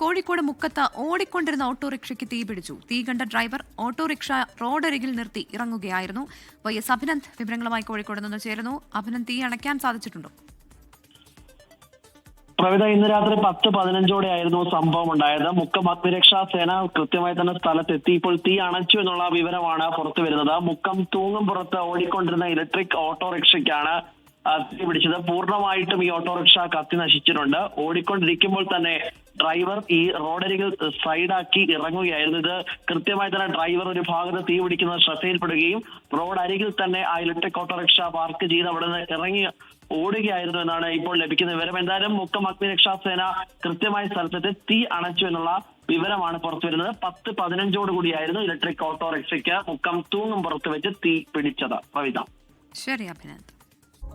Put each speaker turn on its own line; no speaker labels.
കോഴിക്കോട് മുക്കത്ത് ഓടിക്കൊണ്ടിരുന്ന ഓട്ടോറിക്ഷയ്ക്ക് തീപിടിച്ചു തീ കണ്ട ഡ്രൈവർ ഓട്ടോറിക്ഷ റോഡരികിൽ നിർത്തി ഇറങ്ങുകയായിരുന്നു. വൈ എസ് അഭിനന്ദ് വിവരങ്ങളുമായി കോഴിക്കോട് നിന്ന് ചേരുന്നു. അഭിനന്ദ് തീ അണയ്ക്കാൻ സാധിച്ചിട്ടുണ്ടോ?
പ്രവിത ഇന്ന് രാത്രി പത്ത് പതിനഞ്ചോടെയായിരുന്നു സംഭവം ഉണ്ടായത് മുക്കം അഗ്നിരക്ഷാ സേന കൃത്യമായി തന്നെ സ്ഥലത്തെത്തി. ഇപ്പോൾ തീ അണച്ചു എന്നുള്ള വിവരമാണ് പുറത്തു വരുന്നത് മുക്കം തൂങ്ങും പുറത്ത് ഓടിക്കൊണ്ടിരുന്ന ഇലക്ട്രിക് ഓട്ടോറിക്ഷയ്ക്കാണ് തീ പിടിച്ചത്. പൂർണമായിട്ടും ഈ ഓട്ടോറിക്ഷ കത്തി നശിച്ചിട്ടുണ്ട്. ഓടിക്കൊണ്ടിരിക്കുമ്പോൾ തന്നെ ഡ്രൈവർ ഈ റോഡരികിൽ സൈഡാക്കി ഇറങ്ങുകയായിരുന്നു. ഇത് കൃത്യമായി തന്നെ ഡ്രൈവർ ഒരു ഭാഗത്ത് തീ പിടിക്കുന്നത് ശ്രദ്ധയിൽപ്പെടുകയും റോഡ് അരികിൽ തന്നെ ആ ഇലക്ട്രിക് ഓട്ടോറിക്ഷ പാർക്ക് ചെയ്ത് അവിടെ നിന്ന് ഇറങ്ങി ഓടുകയായിരുന്നു എന്നാണ് ഇപ്പോൾ ലഭിക്കുന്ന വിവരം. എന്തായാലും മുക്കം അഗ്നിരക്ഷാസേന കൃത്യമായ സ്ഥലത്തെത്തി തീ അണച്ചു എന്നുള്ള വിവരമാണ് പുറത്തു വരുന്നത്. പത്ത് പതിനഞ്ചോട് കൂടിയായിരുന്നു ഇലക്ട്രിക് ഓട്ടോറിക്ഷയ്ക്ക് മുക്കം തൂങ്ങും പുറത്തു വെച്ച് തീ പിടിച്ചത്. കവിത
ശരി അഭിനന്ദ്.